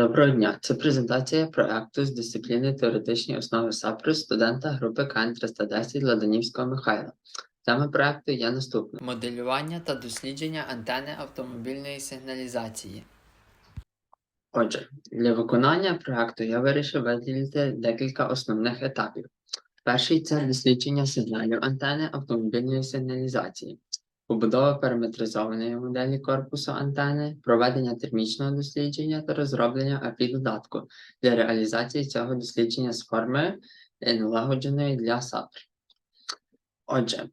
Доброго дня. Це презентація проекту з дисципліни теоретичні основи САПРу студента групи КН 310 Ладанівського Михайла. Тема проекту є наступна: моделювання та дослідження антени автомобільної сигналізації. Отже, для виконання проекту я вирішив виділити декілька основних етапів. Перший це дослідження сигналів антени автомобільної сигналізації, побудова параметризованої моделі корпусу антени, проведення термічного дослідження та розроблення API додатку для реалізації цього дослідження з форми е, налагодженої для SAP. Отже,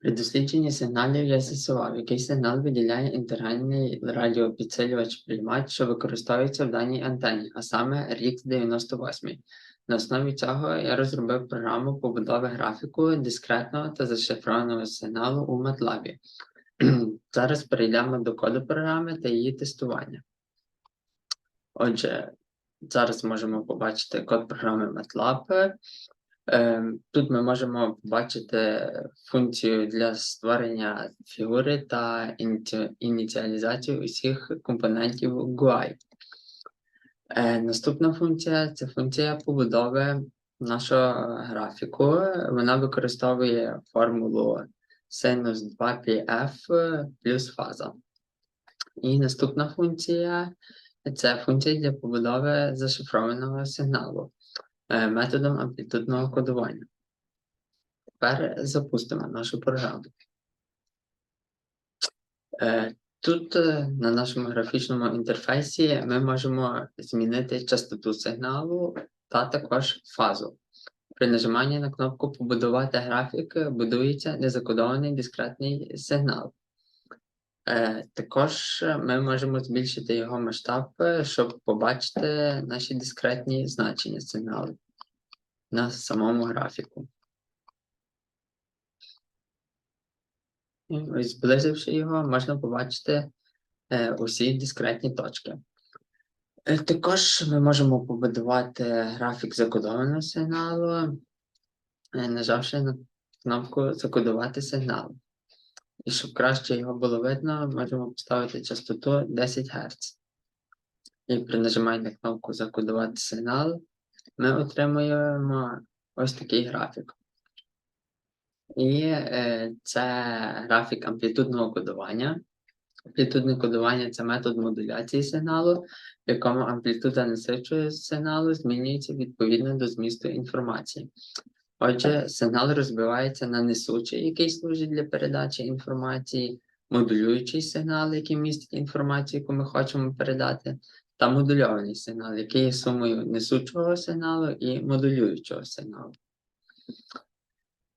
при дослідженні сигналів я з'ясував, який сигнал виділяє інтегральний радіопідсилювач приймач, що використовується в даній антені, а саме RIX 98. На основі цього я розробив програму побудови графіку дискретного та зашифрованого сигналу у MATLAB. Зараз перейдемо до коду програми та її тестування. Отже, зараз можемо побачити код програми MATLAB. Ем, Тут ми можемо побачити функцію для створення фігури та ініціалізацію усіх компонентів GUI. Е, Наступна функція це функція побудови нашого графіку. Вона використовує формулу синус 2πf плюс фаза. І наступна функція це функція для побудови зашифрованого сигналу е, методом амплітудного кодування. Тепер запустимо нашу програму. Е, Тут е, на нашому графічному інтерфейсі ми можемо змінити частоту сигналу та також фазу. При нажиманні на кнопку Побудувати графік будується незакодований дискретний сигнал. Е, Також ми можемо збільшити його масштаб, е, щоб побачити наші дискретні значення сигналу на самому графіку. І ось зблизивши його, можна побачити е, усі дискретні точки. Е, Також ми можемо побудувати графік закодованого сигналу, е, нажавши на кнопку Закодувати сигнал. І щоб краще його було видно, можемо поставити частоту 10 Гц. І при нажиманні на кнопку Закодувати сигнал ми отримуємо ось такий графік. І е, це графік амплітудного кодування. Амплітудне кодування це метод модуляції сигналу, в якому амплітуда насичує сигналу змінюється відповідно до змісту інформації. Отже, сигнал розбивається на несучий, який служить для передачі інформації, модулюючий сигнал, який містить інформацію, яку ми хочемо передати, та модульований сигнал, який є сумою несучого сигналу і модулюючого сигналу.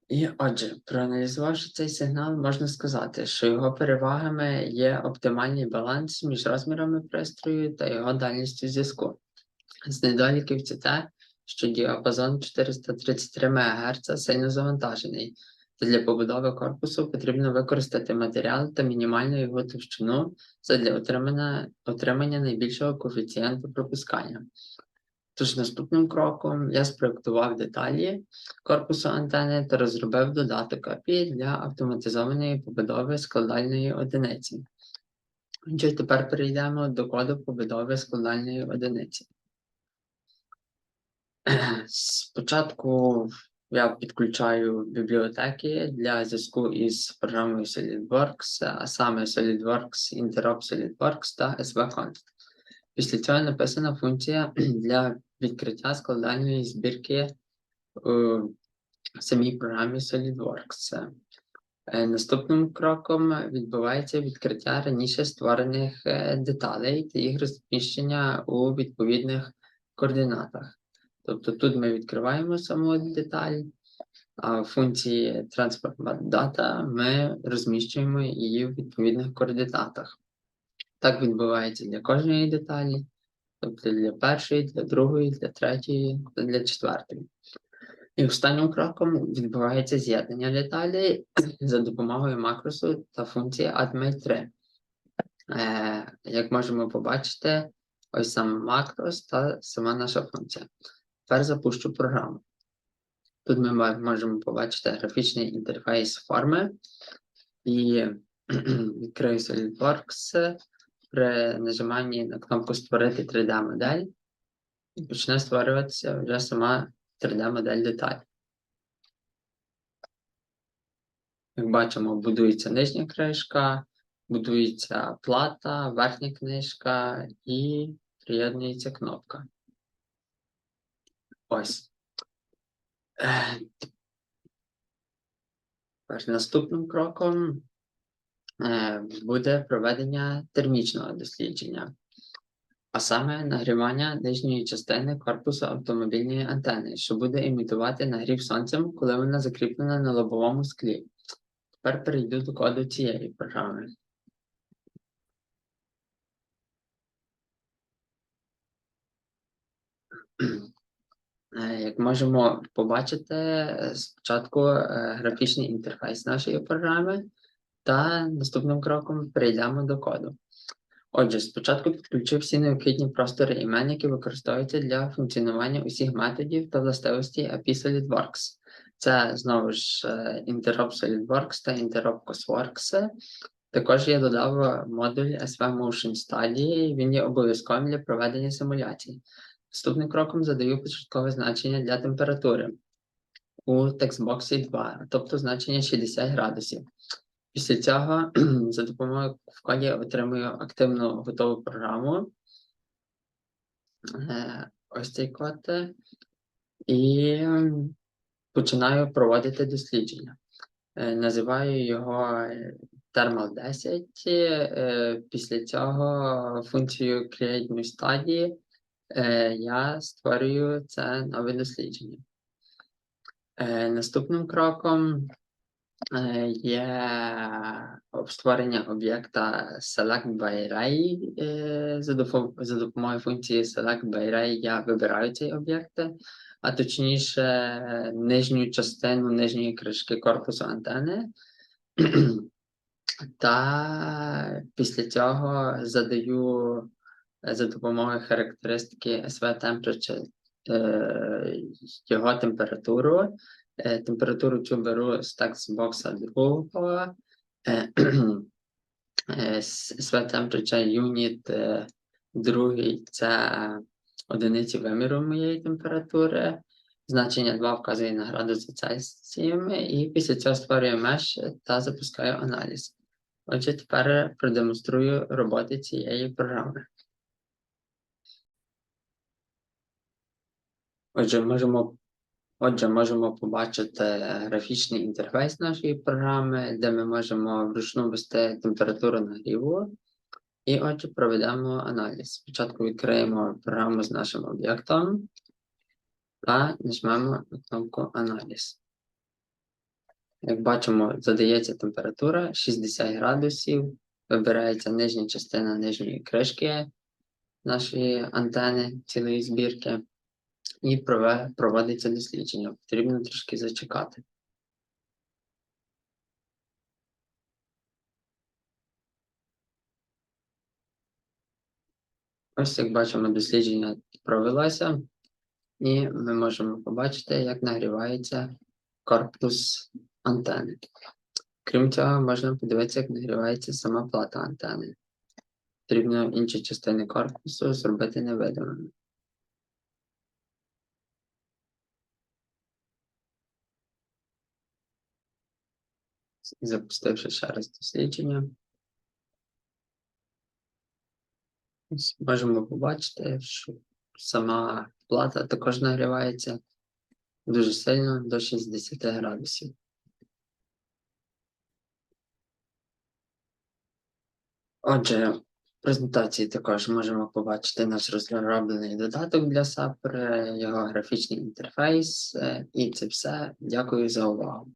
І отже, проаналізувавши цей сигнал, можна сказати, що його перевагами є оптимальний баланс між розмірами пристрою та його дальністю зв'язку. З недоліків це те, що діапазон 433 МГц сильно завантажений, та для побудови корпусу потрібно використати матеріал та мінімальну його товщину задля отримання, найбільшого коефіцієнту пропускання. Тож наступним кроком я спроектував деталі корпусу антени та розробив додаток API для автоматизованої побудови складальної одиниці. Отже, тепер перейдемо до коду побудови складальної одиниці. Спочатку я підключаю бібліотеки для зв'язку із програмою SolidWorks, а саме SolidWorks, Interop SolidWorks та SVConf. Після цього написана функція для відкриття складальної збірки у самій програмі SolidWorks. Е, Наступним кроком відбувається відкриття раніше створених е, деталей та їх розміщення у відповідних координатах. Тобто тут ми відкриваємо саму деталь, а в функції Transport Data ми розміщуємо її в відповідних координатах. Так відбувається для кожної деталі, тобто для першої, для другої, для третьої для четвертої. І останнім кроком відбувається з'єднання деталей за допомогою макросу та функції AddMate3. Е, як можемо побачити, ось саме макрос та сама наша функція. Тепер запущу програму. Тут ми можемо побачити графічний інтерфейс форми і відкрию SolidWorks при нажиманні на кнопку Створити 3D-модель почне створюватися вже сама 3D-модель деталі. Як бачимо, будується нижня кришка, будується плата, верхня книжка і приєднується кнопка. Ось. Е, наступним кроком буде проведення термічного дослідження, а саме нагрівання нижньої частини корпусу автомобільної антени, що буде імітувати нагрів сонцем, коли вона закріплена на лобовому склі. Тепер перейду до коду цієї програми. Е, Як можемо побачити, е, спочатку е, графічний інтерфейс нашої програми, та наступним кроком перейдемо до коду. Отже, спочатку підключу всі необхідні простори імен, які використовуються для функціонування усіх методів та властивостей API SolidWorks. Це знову ж е, Interop SolidWorks та Interop CosWorks. Також я додав модуль SV Motion Study, він є обов'язковим для проведення симуляцій. Наступним кроком задаю початкове значення для температури у текстбоксі 2, тобто значення 60 градусів. Після цього за допомогою коді отримую активну готову програму. Е, Ось цей код. І починаю проводити дослідження. Е, Називаю його Thermal 10. Е, Після цього функцію Create New Study я створюю це нове дослідження. Наступним кроком є створення об'єкта Select by Ray. За допомогою функції Select by Ray я вибираю цей об'єкт, а точніше нижню частину нижньої кришки корпусу антени. Та після цього задаю за допомогою характеристики SV Temperature його температуру. Е, Температуру цю беру з текстбокса другого. Е, е, с- SV Temperature Unit другий це одиниці виміру моєї температури. Значення 2 вказує на градус за Цельсієм, і після цього створюю меш та запускаю аналіз. Отже, тепер продемонструю роботи цієї програми. Отже, можемо, отже, можемо побачити графічний інтерфейс нашої програми, де ми можемо вручну ввести температуру нагріву. І отже, проведемо аналіз. Спочатку відкриємо програму з нашим об'єктом та нажмемо на кнопку Аналіз. Як бачимо, задається температура 60 градусів, вибирається нижня частина нижньої кришки нашої антени цілої збірки, і проводиться дослідження. Потрібно трошки зачекати. Ось як бачимо, дослідження провелося, і ми можемо побачити, як нагрівається корпус антени. Крім цього, можна подивитися, як нагрівається сама плата антени. Потрібно інші частини корпусу зробити невидимими. Запустивши ще раз дослідження. Можемо побачити, що сама плата також нагрівається дуже сильно до 60 градусів. Отже, в презентації також можемо побачити наш розроблений додаток для SAP, його графічний інтерфейс, е, і це все. Дякую за увагу.